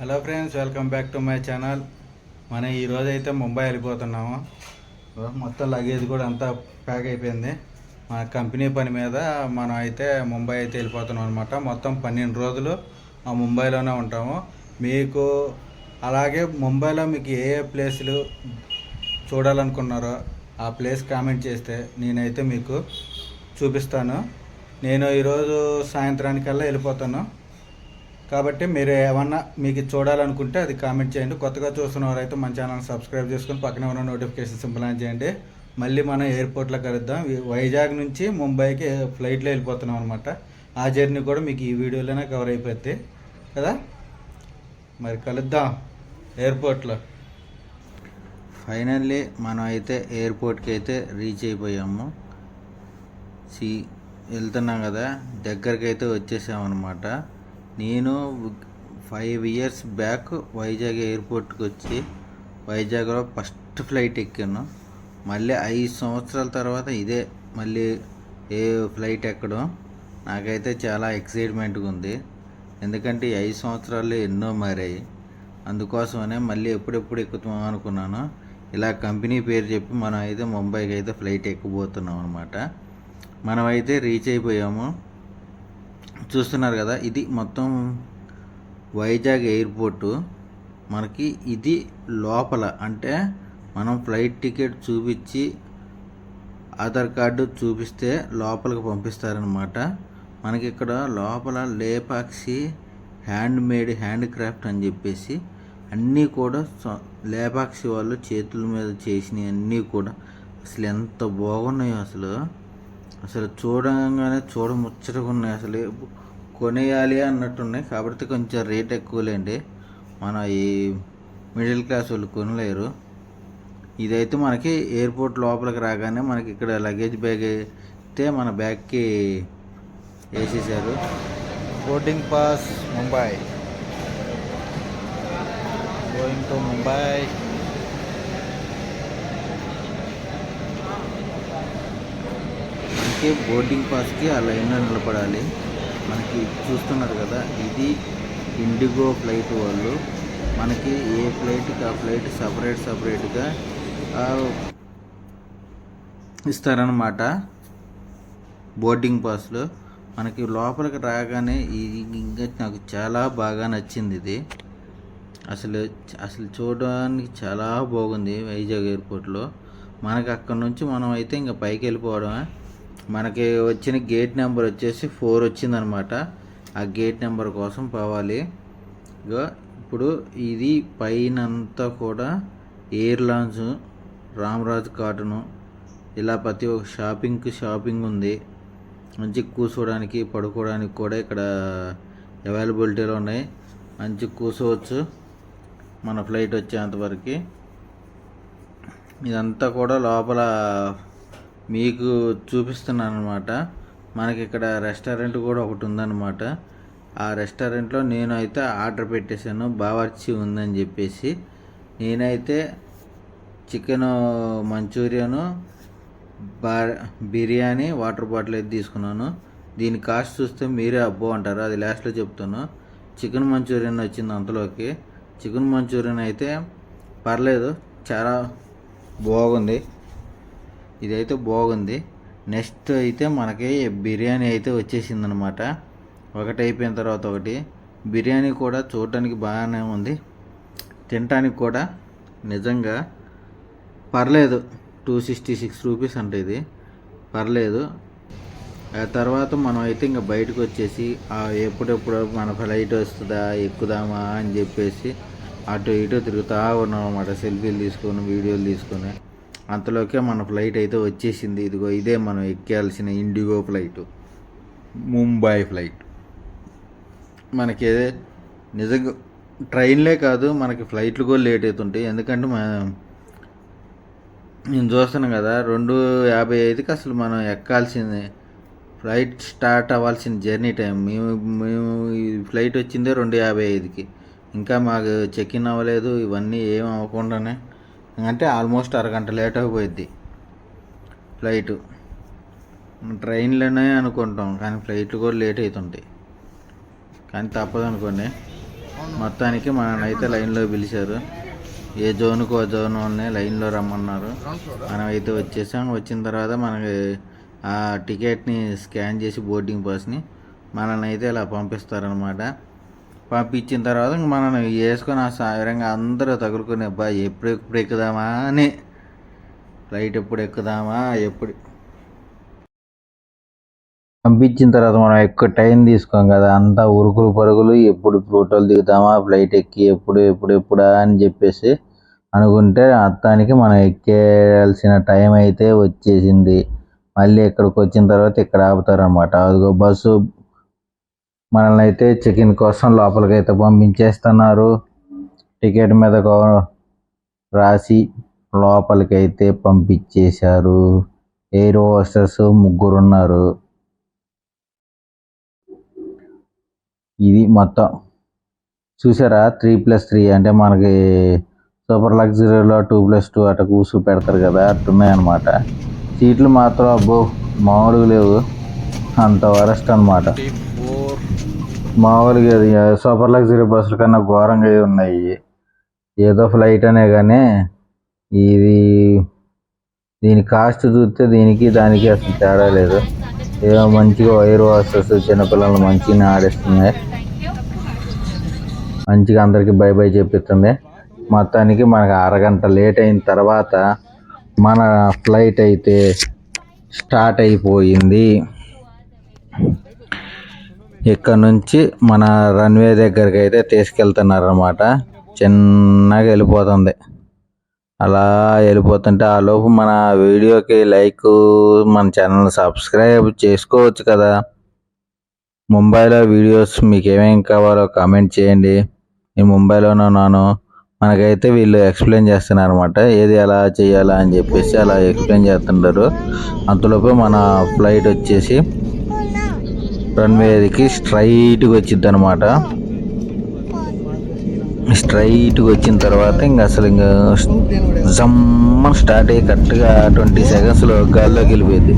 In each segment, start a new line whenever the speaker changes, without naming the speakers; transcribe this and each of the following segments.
Hello friends welcome back to my channel మనం ఈరోజు అయితే ముంబై వెళ్ళిపోతున్నాము. మొత్తం లగేజ్ కూడా అంతా ప్యాక్ అయిపోయింది. మన కంపెనీ పని మీద మనం అయితే ముంబై అయితే వెళ్ళిపోతున్నాం అనమాట మొత్తం పన్నెండు రోజులు ఆ ముంబైలోనే ఉంటాము. మీకు అలాగే ముంబైలో మీకు ఏ ఏ ప్లేసులు చూడాలనుకున్నారో ఆ ప్లేస్ కామెంట్ చేస్తే నేనైతే మీకు చూపిస్తాను. నేను ఈరోజు సాయంత్రానికల్లా వెళ్ళిపోతాను. కాబట్టి మీరు ఏమన్నా మీకు చూడాలనుకుంటే అది కామెంట్ చేయండి. కొత్తగా చూస్తున్న వారైతే మన ఛానల్ సబ్స్క్రైబ్ చేసుకుని పక్కనే ఉన్న నోటిఫికేషన్ సింపుల్ ఆన్ చేయండి. మళ్ళీ మనం ఎయిర్పోర్ట్లో కలుద్దాం. వైజాగ్ నుంచి ముంబైకి ఫ్లైట్లో వెళ్ళిపోతున్నాం అనమాట ఆ జర్నీ కూడా మీకు ఈ వీడియోలోనే కవర్ అయిపోద్ది. కదా? మరి కలుద్దాం ఎయిర్పోర్ట్లో ఫైనల్లీ మనం అయితే ఎయిర్పోర్ట్కి అయితే రీచ్ అయిపోయాము. సి వెళ్తున్నాం కదా. దగ్గరికి అయితే వచ్చేసామన్నమాట. నేను ఫైవ్ ఇయర్స్ బ్యాక్ వైజాగ్ ఎయిర్పోర్ట్కి వచ్చి వైజాగ్లో ఫస్ట్ ఫ్లైట్ ఎక్కాను. మళ్ళీ ఐదు సంవత్సరాల తర్వాత ఇదే మళ్ళీ ఏ ఫ్లైట్ ఎక్కడం నాకైతే చాలా ఎక్సైట్మెంట్గా ఉంది. ఎందుకంటే ఈ ఐదు సంవత్సరాలు ఎన్నో మారాయి. అందుకోసమనే మళ్ళీ ఎప్పుడెప్పుడు ఎక్కుతాం అనుకున్నాను. ఇలా కంపెనీ పేరు చెప్పి మనం అయితే ముంబైకి అయితే ఫ్లైట్ ఎక్కబోతున్నాం అనమాట మనమైతే రీచ్ అయిపోయాము. చూస్తున్నారు కదా ఇది మొత్తం వైజాగ్ ఎయిర్పోర్టు. మనకి ఇది లోపల అంటే మనం ఫ్లైట్ టికెట్ చూపించి ఆధార్ కార్డు చూపిస్తే లోపలికి పంపిస్తారనమాట మనకి ఇక్కడ లోపల Lepakshi hand made hand craft అని చెప్పేసి అన్నీ కూడా సొ- లేపాక్షి వాళ్ళు చేతుల మీద చేసినవి అన్నీ కూడా. అసలు ఎంత బాగున్నాయో అసలు. అసలు చూడంగానే చూడ ముచ్చటగా ఉన్నాయి అసలు కొనేయాలి అన్నట్టున్నాయి. కాబట్టి కొంచెం రేట్ ఎక్కువలేండి. మన ఈ మిడిల్ క్లాస్ వాళ్ళు కొనలేరు. ఇదైతే మనకి ఎయిర్పోర్ట్ లోపలికి రాగానే మనకి ఇక్కడ లగేజ్ బ్యాగ్ అయితే మన బ్యాగ్కి వేసేసారు. Boarding pass Mumbai. Going to Mumbai మనకి బోర్డింగ్ పాస్కి ఆ లైన్లో నిలబడాలి. మనకి చూస్తున్నారు కదా ఇది ఇండిగో ఫ్లైట్ వాళ్ళు. మనకి ఏ ఫ్లైట్కి ఆ ఫ్లైట్ సపరేట్ సపరేట్గా ఇస్తారనమాట బోర్డింగ్ పాస్లో. మనకి లోపలికి రాగానే ఇది ఇంకా నాకు చాలా బాగా నచ్చింది ఇది. అసలు అసలు చూడడానికి చాలా బాగుంది వైజాగ్ ఎయిర్పోర్ట్లో. మనకి అక్కడ నుంచి మనం అయితే ఇంకా పైకి వెళ్ళిపోవడమే. మనకి వచ్చిన గేట్ నెంబర్ వచ్చేసి ఫోర్ వచ్చిందనమాట. ఆ గేట్ నెంబర్ కోసం పోవాలి. ఇప్పుడు ఇది పైన అంతా కూడా ఎయిర్ లాంచ్ రామరాజ్ కాటను ఇలా ప్రతి ఒక్క షాపింగ్కి షాపింగ్ ఉంది. మంచి కూర్చోడానికి పడుకోవడానికి కూడా ఇక్కడ అవైలబిలిటీలో ఉన్నాయి. మంచి కూర్చోవచ్చు మన ఫ్లైట్ వచ్చేంతవరకు ఇదంతా కూడా లోపల మీకు చూపిస్తున్నాను అనమాట మనకి ఇక్కడ రెస్టారెంట్ కూడా ఒకటి ఉందన్నమాట. ఆ రెస్టారెంట్లో నేను అయితే ఆర్డర్ పెట్టేశాను. బావర్చి ఉందని చెప్పేసి. నేనైతే చికెన్ మంచూరియను బా బిర్యానీ వాటర్ బాటిల్ అయితే తీసుకున్నాను. దీని కాస్ట్ చూస్తే మీరే అబ్బో అంటారు. అది లాస్ట్లో చెప్తాను. చికెన్ మంచూరియన్ వచ్చింది అంతలోకి. చికెన్ మంచూరియన్ అయితే పర్లేదు. చాలా బాగుంది. ఇదైతే బాగుంది. నెక్స్ట్ అయితే మనకి బిర్యానీ అయితే వచ్చేసింది అనమాట ఒకటి అయిపోయిన తర్వాత ఒకటి. బిర్యానీ కూడా చూడటానికి బాగానే ఉంది. తినటానికి కూడా నిజంగా పర్లేదు. టూ సిక్స్టీ సిక్స్ రూపీస్ అంటే ఇది. పర్లేదు. ఆ తర్వాత మనం అయితే ఇంకా బయటకు వచ్చేసి ఎప్పుడెప్పుడు మన ఫ్లైట్ వస్తుందా ఎక్కుదామా అని చెప్పేసి అటు ఇటు తిరుగుతూ ఉన్నాం అనమాట సెల్ఫీలు తీసుకొని వీడియోలు తీసుకొని. అంతలోకే మన ఫ్లైట్ అయితే వచ్చేసింది. ఇదిగో ఇదే మనం ఎక్కాల్సిన ఇండిగో ఫ్లైట్. ముంబై ఫ్లైట్. మనకి నిజంగా ట్రైన్లే కాదు మనకి ఫ్లైట్లు కూడా లేట్ అవుతుంటాయి. ఎందుకంటే మన నేను చూస్తున్నాను కదా రెండు యాభై ఐదుకి అసలు మనం ఎక్కాల్సింది. ఫ్లైట్ స్టార్ట్ అవ్వాల్సిన జర్నీ టైం. మేము మేము ఈ ఫ్లైట్ వచ్చిందే రెండు యాభై ఐదుకి. ఇంకా మాకు చెక్ ఇన్ అవ్వలేదు. ఇవన్నీ ఏం అవ్వకుండానే అంటే ఆల్మోస్ట్ అరగంట లేట్ అయిపోయిద్ది. ఫ్లైట్. ట్రైన్లోనే అనుకుంటాం కానీ ఫ్లైట్లు కూడా లేట్ అవుతుంటాయి కానీ తప్పదు అనుకోండి. మొత్తానికి మనల్ని లైన్లో పిలిచారు. ఏ జోన్కు ఆ జోన్ వాళ్ళని లైన్లో రమ్మన్నారు. మనం అయితే వచ్చేసాం. వచ్చిన తర్వాత మనకి ఆ టికెట్ని స్కాన్ చేసి బోర్డింగ్ పాస్ని మనల్ని అయితే ఇలా పంపిస్తారనమాట పంపించిన తర్వాత మనం వేసుకొని ఆ సాయంగా అందరూ తగులుకొని అబ్బా ఎప్పుడు ఎప్పుడు ఎక్కుదామా? అని. ఫ్లైట్ ఎప్పుడు ఎక్కుదామా? ఎప్పుడు? పంపించిన తర్వాత మనం ఎక్కువ టైం తీసుకోం కదా అంతా ఉరుకులు పరుగులు ఎప్పుడు ఫోటోలు దిగుతామా ఫ్లైట్ ఎక్కి ఎప్పుడు ఎప్పుడు ఎప్పుడా అని చెప్పేసి అనుకుంటే అత్తానికి మనం ఎక్కేయాల్సిన టైం అయితే వచ్చేసింది. మళ్ళీ ఇక్కడికి వచ్చిన తర్వాత ఇక్కడ ఆపుతారనమాట అదిగో బస్సు మనల్ని అయితే చెక్ ఇన్ కోసం లోపలికి అయితే పంపించేస్తున్నారు. టికెట్ మీద రాసి లోపలికి అయితే పంపించేశారు. ఎయిర్ హోస్టర్స్ ముగ్గురు ఉన్నారు ఇది మొత్తం. చూసారా? త్రీ ప్లస్ త్రీ అంటే మనకి సూపర్ లగ్జరీలో టూ ప్లస్ టూ అట్ట కూసు పెడతారు కదా? అట్టున్నాయి అనమాట సీట్లు మాత్రం అబ్బో మామూలుగా లేవు. అంత వరస్ట్ అనమాట మామూలుగా ఇది సూపర్ లగ్జరీ బస్సుల కన్నా ఘోరంగా ఉన్నాయి. ఏదో ఫ్లైట్ అనే కానీ ఇది దీని కాస్ట్ చూస్తే దీనికి దానికి అసలు తేడా లేదు. ఏదో మంచిగా వైర్ వాసెస్ చిన్నపిల్లలు మంచిగా ఆడిస్తున్నాయి. మంచిగా అందరికి బై బై చెప్పిస్తుంది మొత్తానికి మనకు అరగంట లేట్ అయిన తర్వాత మన ఫ్లైట్ అయితే స్టార్ట్ అయిపోయింది. ఇక్కడ నుంచి మన రన్వే దగ్గరికి అయితే తీసుకెళ్తున్నారు అనమాట చిన్నగా వెళ్ళిపోతుంది. అలా వెళ్ళిపోతుంటే ఆ లోపు మన వీడియోకి లైక్ మన ఛానల్ సబ్స్క్రైబ్ చేసుకోవచ్చు కదా. ముంబైలో వీడియోస్ మీకు ఏమేమి కావాలో కామెంట్ చేయండి. నేను ముంబైలోనే ఉన్నాను. మనకైతే వీళ్ళు ఎక్స్ప్లెయిన్ చేస్తున్నారు అనమాట ఏది ఎలా చేయాలా అని చెప్పేసి అలా ఎక్స్ప్లెయిన్ చేస్తుంటారు. అంతలోపు మన ఫ్లైట్ వచ్చేసి రన్వేకి స్ట్రైట్గా వచ్చింది అనమాట స్ట్రైట్గా వచ్చిన తర్వాత ఇంకా అసలు ఇంకా జమ్మని స్టార్ట్ అయ్యి కరెక్ట్గా ట్వంటీ సెకండ్స్లో గాల్లోకి వెళ్ళిపోయింది.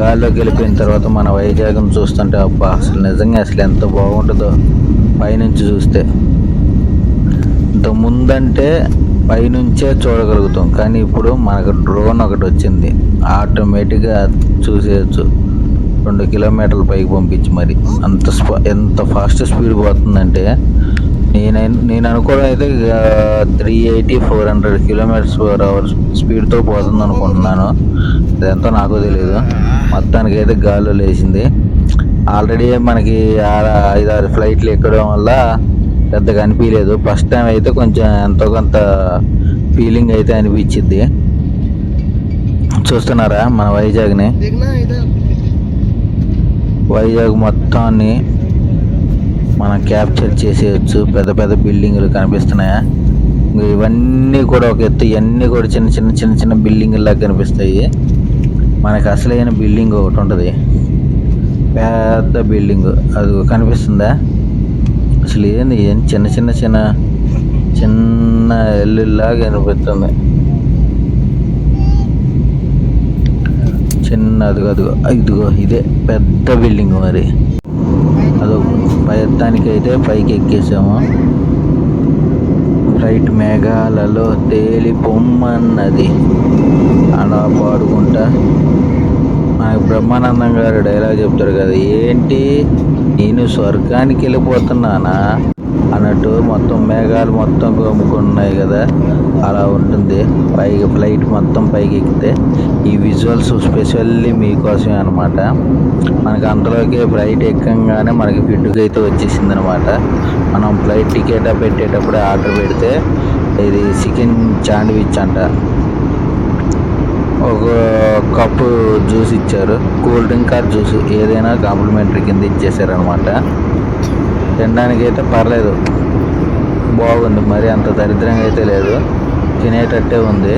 గాల్లోకి వెళ్ళిపోయిన తర్వాత మన వైజాగ్ని చూస్తుంటే అబ్బా అసలు నిజంగా అసలు ఎంత బాగుంటుందో పైనుంచి చూస్తే. ఇంత ముందంటే పైనుంచే చూడగలుగుతాం. కానీ ఇప్పుడు మనకు డ్రోన్ ఒకటి వచ్చింది. ఆటోమేటిక్గా చూసేయచ్చు. రెండు కిలోమీటర్ల పైకి పంపించి మరి. అంత స్ప ఎంత ఫాస్ట్ స్పీడ్ పోతుందంటే నేను నేను అనుకోవడం అయితే three eighty four hundred kilometres per hour స్పీడ్తో పోతుంది అనుకుంటున్నాను అదంతా నాకు తెలియదు మొత్తానికి అయితే గాల్లో లేచింది. ఆల్రెడీ మనకి ఐదారు ఐదు ఆరు ఫ్లైట్లు ఎక్కడం వల్ల పెద్దగా అనిపించలేదు ఫస్ట్ టైం అయితే కొంచెం ఎంతో కొంత ఫీలింగ్ అయితే అనిపించింది చూస్తున్నారా మన వైజాగ్ని? వైజాగ్ మొత్తాన్ని మనం క్యాప్చర్ చేసేయచ్చు. పెద్ద పెద్ద బిల్డింగులు కనిపిస్తున్నాయా? ఇవన్నీ కూడా ఒక ఎత్తు ఇవన్నీ కూడా చిన్న చిన్న చిన్న చిన్న బిల్డింగ్ లాగా కనిపిస్తాయి. మనకు అసలైన బిల్డింగ్ ఒకటి ఉంటుంది. పెద్ద బిల్డింగ్. అది కనిపిస్తుందా? అసలు ఏంది? ఏం చిన్న చిన్న చిన్న చిన్న ఇల్లులాగా కనిపిస్తుంది చిన్న అదిగో ఇదిగో ఇదే పెద్ద బిల్డింగ్ మరి. అదో ప్రయత్నానికి అయితే పైకి ఎక్కేసాము. రైట్ మేఘాలలో తేలి పొమ్మన్నది అలా పాడుకుంటా. నాకు బ్రహ్మానందం గారు డైలాగ్ చెప్తారు కదా ఏంటి? నేను స్వర్గానికి వెళ్ళిపోతున్నానా? అన్నట్టు మొత్తం మేఘాలు మొత్తం కమ్ముకున్నాయి కదా. అలా ఉంటుంది. పైకి ఫ్లైట్ మొత్తం పైకి ఎక్కితే ఈ విజువల్స్ స్పెషల్లీ మీకోసమే అనమాట మనకి అంతలోకి ఫ్లైట్ ఎక్కగానే మనకి ఫిడ్కి అయితే వచ్చేసింది అనమాట మనం ఫ్లైట్ టికెట్ పెట్టేటప్పుడు ఆర్డర్ పెడితే ఇది చికెన్ శాండ్విచ్ అంట. ఒక కప్పు జ్యూస్ ఇచ్చారు. Cool drink or juice. ఏదైనా కాంప్లిమెంటరీ కింద ఇచ్చేసారనమాట తినడానికి అయితే పర్లేదు. బాగుంది. మరి అంత దరిద్రంగా అయితే లేదు. తినేటట్టే ఉంది.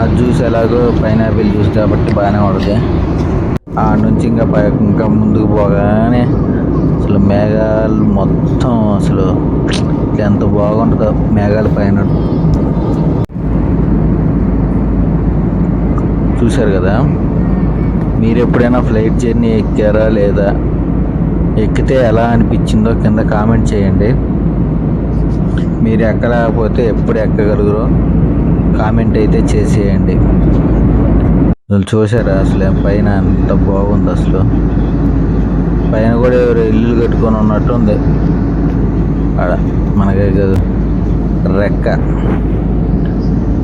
ఆ జ్యూస్ ఎలాగో పైనాపిల్ జ్యూస్ కాబట్టి బాగానే ఉంటుంది. ఆ నుంచి ఇంకా ఇంకా ముందుకు పోగానే అసలు మేఘాలు మొత్తం అసలు ఎంత బాగుంటుందో మేఘాల పైన. చూశారు కదా? మీరు ఎప్పుడైనా ఫ్లైట్ జర్నీ ఎక్కారా లేదా? ఎక్కితే ఎలా అనిపించిందో కింద కామెంట్ చేయండి. మీరు ఎక్కలేకపోతే ఎప్పుడు ఎక్కగలుగురో కామెంట్ అయితే చేసేయండి. అసలు చూసారా అసలు పైన ఎంత బాగుంది అసలు? పైన కూడా ఎవరు ఇల్లు కట్టుకొని ఉన్నట్టు ఉంది. ఆడ మనకి కాదు రెక్క.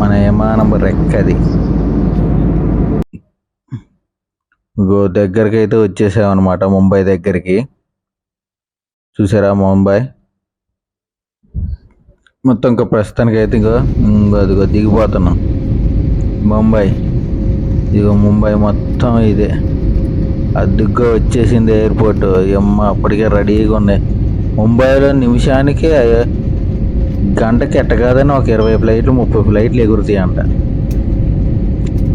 మన విమానం రెక్క అది గో దగ్గరికి అయితే వచ్చేసామన్నమాట ముంబై దగ్గరికి. చూసారా ముంబై? మొత్తం ఇంకా ప్రస్తుతానికి అయితే ఇంకా ఇంకో అదిగో దిగిపోతున్నాం. ముంబై. ఇదిగో ముంబై మొత్తం ఇదే. అద్దుగ్గా వచ్చేసింది ఎయిర్పోర్ట్. అమ్మ అప్పటికే రెడీగా ఉన్నాయి. ముంబైలో నిమిషానికి గంటకి ఎట్ట కాదని ఒక ఇరవై ఫ్లైట్లు ముప్పై ఫ్లైట్లు ఎగురుతాయి అంట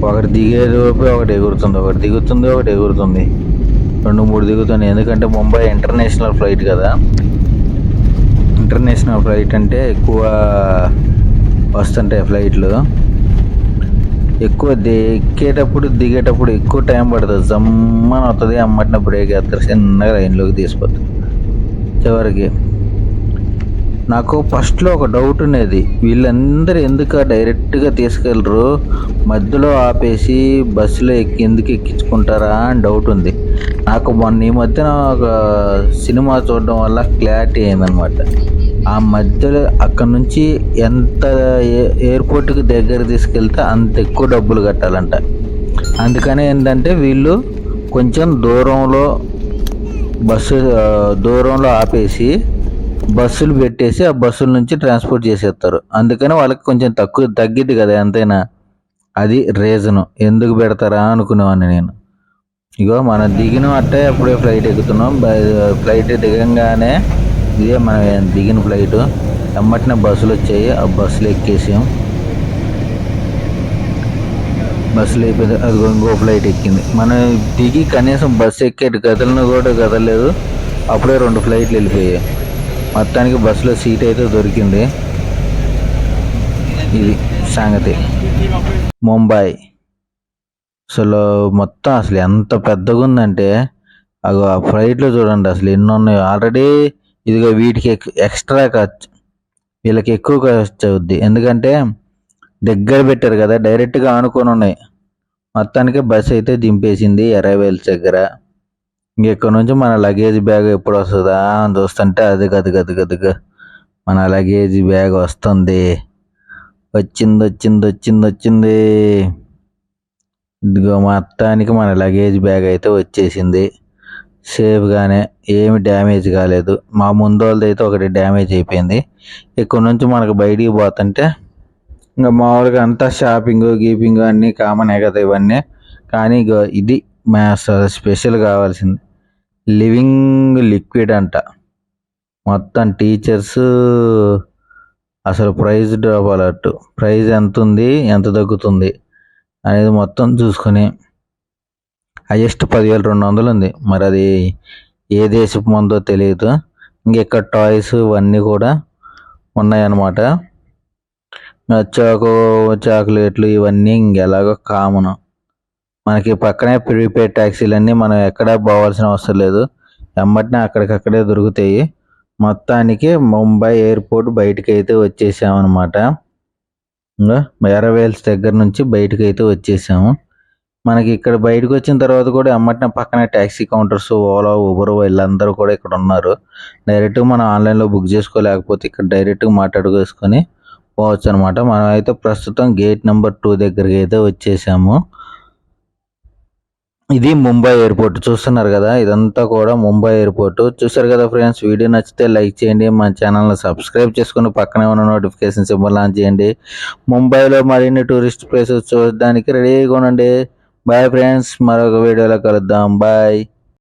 ఒకటి దిగేలోపే ఒకటి ఎగురుతుంది ఒకటి దిగుతుంది ఒకటి ఎగురుతుంది. రెండు మూడు దిగుతుంది. ఎందుకంటే ముంబై ఇంటర్నేషనల్ ఫ్లైట్ కదా. ఇంటర్నేషనల్ ఫ్లైట్ అంటే ఎక్కువ వస్తుంటాయి ఫ్లైట్లు. ఎక్కువ ది ఎక్కేటప్పుడు దిగేటప్పుడు ఎక్కువ టైం పడుతుంది. జమ్మని వస్తుంది అమ్మటిన బ్రేక్ వేస్తారు చిన్నగా లైన్లోకి తీసిపోతుంది. చివరికి నాకు ఫస్ట్లో ఒక డౌట్ ఉండేది వీళ్ళందరూ ఎందుకు డైరెక్ట్గా తీసుకెళ్ళరు? మధ్యలో ఆపేసి బస్సులో ఎక్కి ఎందుకు ఎక్కించుకుంటారా అని డౌట్ ఉంది. నాకు మొన్న ఈ మధ్యన ఒక సినిమా చూడడం వల్ల క్లారిటీ అయిందనమాట ఆ మధ్యలో అక్కడ నుంచి ఎంత ఎయిర్పోర్ట్కి దగ్గర తీసుకెళ్తే అంత ఎక్కువ డబ్బులు కట్టాలంట. అందుకని ఏంటంటే వీళ్ళు కొంచెం దూరంలో బస్సు దూరంలో ఆపేసి బస్సులు పెట్టేసి ఆ బస్సుల నుంచి ట్రాన్స్పోర్ట్ చేసేస్తారు. అందుకని వాళ్ళకి కొంచెం తక్కువ తగ్గిద్ది కదా ఎంతైనా. అది రీజను ఎందుకు పెడతారా అనుకునేవాడిని నేను. ఇగో మనం దిగిన అట్టే అప్పుడే ఫ్లైట్ ఎక్కుతున్నాం. బ- ఫ్లైట్ దిగంగానే ఇదే మనం దిగిన ఫ్లైట్ ఎమ్మటినే బస్సులు వచ్చాయి. ఆ బస్సులు ఎక్కేసాం. బస్సులు అయిపోయింది. అది ఇంకో ఫ్లైట్ ఎక్కింది. మనం దిగి కనీసం బస్సు ఎక్కేటి కదలను కూడా కదలలేదు. అప్పుడే రెండు ఫ్లైట్లు వెళ్ళిపోయాయి. మొత్తానికి బస్సులో సీట్ అయితే దొరికింది. ఇది సంగతి. ముంబై. అసలు మొత్తం అసలు ఎంత పెద్దగా ఉందంటే అగో ఆ ఫ్లైట్లో చూడండి అసలు ఎన్ని ఉన్నాయో. ఆల్రెడీ ఇదిగో వీటికి ఎక్- ఎక్స్ట్రా ఖర్చు. వీళ్ళకి ఎక్కువ ఖర్చు అవుద్ది. ఎందుకంటే దగ్గర పెట్టారు కదా డైరెక్ట్గా ఆనుకొని ఉన్నాయి. మొత్తానికి బస్సు అయితే దింపేసింది అరైవల్స్ దగ్గర. ఇంకెక్కడి నుంచి మన లగేజ్ బ్యాగ్ ఎప్పుడు వస్తుందా అని చూస్తుంటే అది గది గది గదిగా మన లగేజ్ బ్యాగ్ వస్తుంది. వచ్చింది వచ్చింది వచ్చింది వచ్చింది. ఇదిగో మొత్తానికి మన లగేజ్ బ్యాగ్ అయితే వచ్చేసింది. సేఫ్గానే ఏమి డ్యామేజ్ కాలేదు. మా ముందు వాళ్ళది అయితే ఒకటి డ్యామేజ్ అయిపోయింది. ఇక్కడ నుంచి మనకు బయటికి పోతుంటే ఇంకా మామూలుగా అంతా షాపింగ్ గీపింగ్ అన్నీ కామనే కదా ఇవన్నీ. కానీ ఇది మా స్పెషల్ కావాల్సింది. లివింగ్ లిక్విడ్ అంట. మొత్తం టీచర్స్ అసలు ప్రైజ్ డ్రాప్ అలర్ట్ ప్రైజ్ ఎంత ఉంది ఎంత తగ్గుతుంది అనేది మొత్తం చూసుకొని హైయెస్ట్ పదివేల రెండు వందలు ఉంది. మరి అది ఏ దేశపు మందో తెలియదు. ఇంకెక్కడ టాయ్స్ ఇవన్నీ కూడా ఉన్నాయన్నమాట. చాకో చాక్లెట్లు ఇవన్నీ ఇంకెలాగో కామన్. మనకి పక్కనే ప్రీపెయిడ్ ట్యాక్సీలన్నీ మనం ఎక్కడ పోవాల్సిన అవసరం లేదు. ఎమ్మటినే అక్కడికక్కడే దొరుకుతాయి. మొత్తానికి ముంబై ఎయిర్పోర్ట్ బయటకు అయితే వచ్చేసామన్నమాట ఎరవేల్స్ దగ్గర నుంచి బయటకు అయితే వచ్చేసాము. మనకి ఇక్కడ బయటకు వచ్చిన తర్వాత కూడా ఎమ్మటినే పక్కనే ట్యాక్సీ కౌంటర్స్ ఓలా ఊబర్ వీళ్ళందరూ కూడా ఇక్కడ ఉన్నారు. డైరెక్ట్గా మనం ఆన్లైన్లో బుక్ చేసుకోలేకపోతే ఇక్కడ డైరెక్ట్గా మాట్లాడుకోసుకొని పోవచ్చు అనమాట మనం అయితే ప్రస్తుతం గేట్ నెంబర్ టూ దగ్గరికి అయితే వచ్చేసాము. ఇది ముంబై ఎయిర్పోర్ట్. చూస్తున్నారు కదా ఇదంతా కూడా ముంబై ఎయిర్పోర్ట్. చూసారు కదా ఫ్రెండ్స్ వీడియో నచ్చితే లైక్ చేయండి మన ఛానల్ని సబ్స్క్రైబ్ చేసుకుని పక్కనే ఉన్న నోటిఫికేషన్ సింబల్ ఆన్ చేయండి. ముంబైలో మరిన్ని టూరిస్ట్ ప్లేసెస్ చూడడానికి రెడీగా ఉండండి. బాయ్ ఫ్రెండ్స్ మరొక వీడియోలో కలుద్దాం. బాయ్.